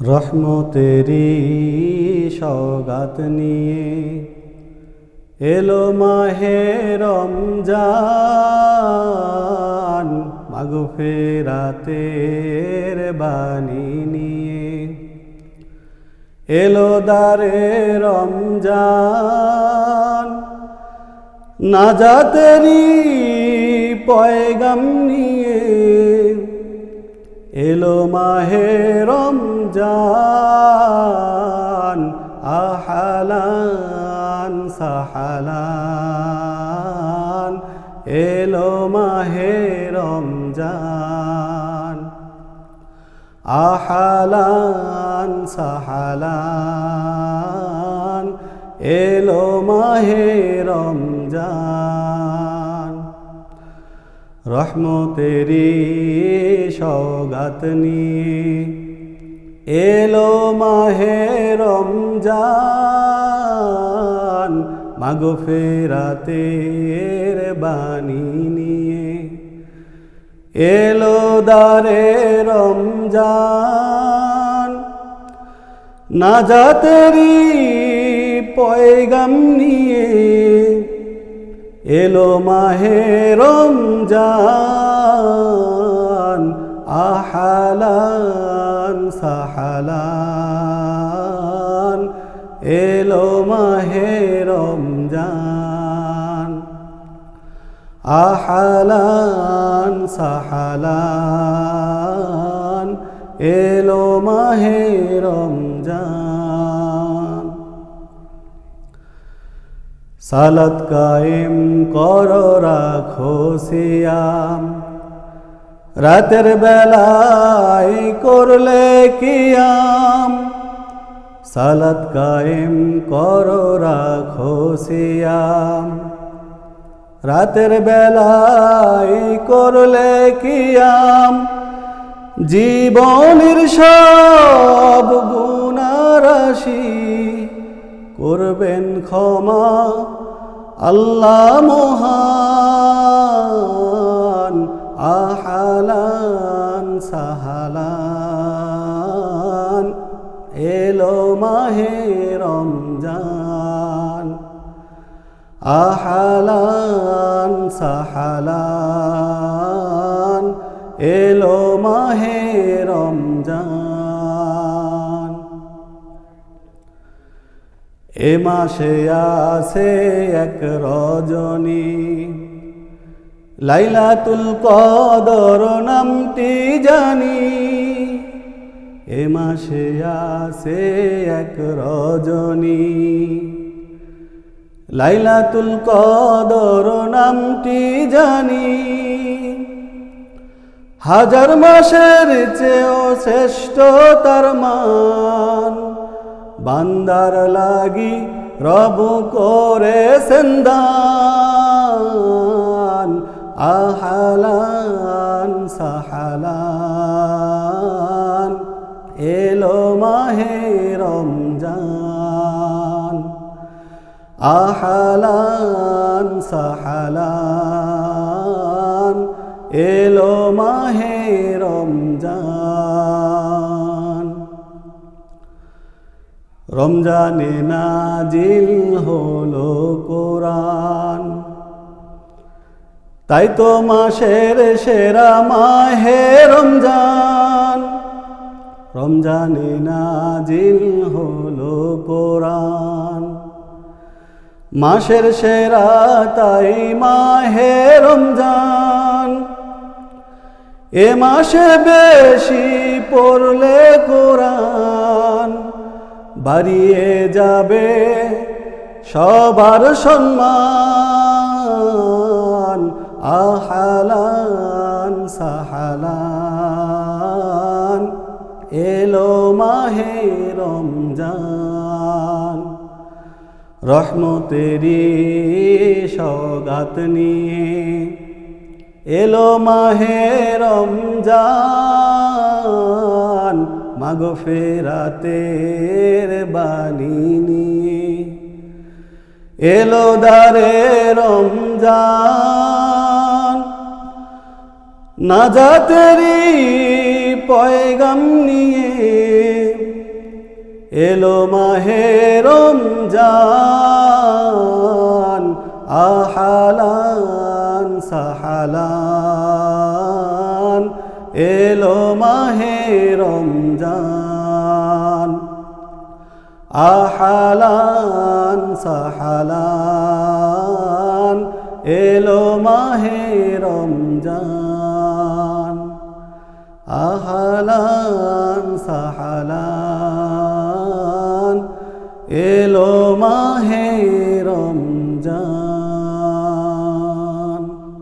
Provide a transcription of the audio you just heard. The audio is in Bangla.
রহমতেরি সৌগাত নিয়ে এলো মাহে রমজান, মাগো বাণী নিয়ে। এলো দারে রমজান, নাজাতেরি পয়গাম নিয়ে। এলো মাহে রমজান আহালান সাহালান। এলো মাহে রমজান আহালান সাহালান। এলো মাহে রমজান রহমতেরি সৌগাত নিয়ে এলো মাহে রমজান, মাগো ফেরাতের বাণী নিয়ে। এলো দারে রমজান না নাজাতেরি পয়গাম নিয়ে এলো মাহে রমজান আহালান সাহালান। এলো মাহে রমজান আহালান সাহালান। এলো মাহে রমজান। সালাত কায়েম কর, রাখো সিয়াম। রাতের বেলায় করলে কিয়াম। সালাত কায়েম কর, রাখো সিয়াম। রাতের বেলায় করলে কিয়াম। জীবনের সব গুণারাশি করবেন ক্ষমা আল্লাহ মহান আহালান সাহালান এলো মাহে রমজান আহালান সাহালান এলো মাহে রমজান। এ মাসে আসে এক রজনী। লাইলাতুল কদর নামটি জানি। এ মাসে আসে এক রজনী। লাইলাতুল কদর নামটি জানি। হাজার মাসের চেয়েও শ্রেষ্ঠ তার মান। বান্দার লাগি রব করে সেন্দান আহালান সাহালান। এলো মাহে রমজান। আহালান সাহালান। এলো মাহে রমজান। রমজানে নাজিল হলো কোরআন। তাই তো মাসের সেরা মাহে রমজান। রমজানে নাজিল হলো কোরআন। মাসের সেরা তাই মাহে রমজান। এ মাসে বেশি পড়লে বাড়িয়ে যাবে সবার সম্মান। আহালান সাহালান, এলো মাহে রমজান। রহমতেরি সৌগাত নিয়ে এলো মাহে রমজান। মাগো ফেরাতের বাণী নিয়ে। এলো দারে রমজান নাজাতেরি পয়গাম নিয়ে। এলো মাহে রমজান, আহালান সাহালান। এলো মাহে আহালান সাহালান এলো মাহে রমজান। আহালান সাহালান এলো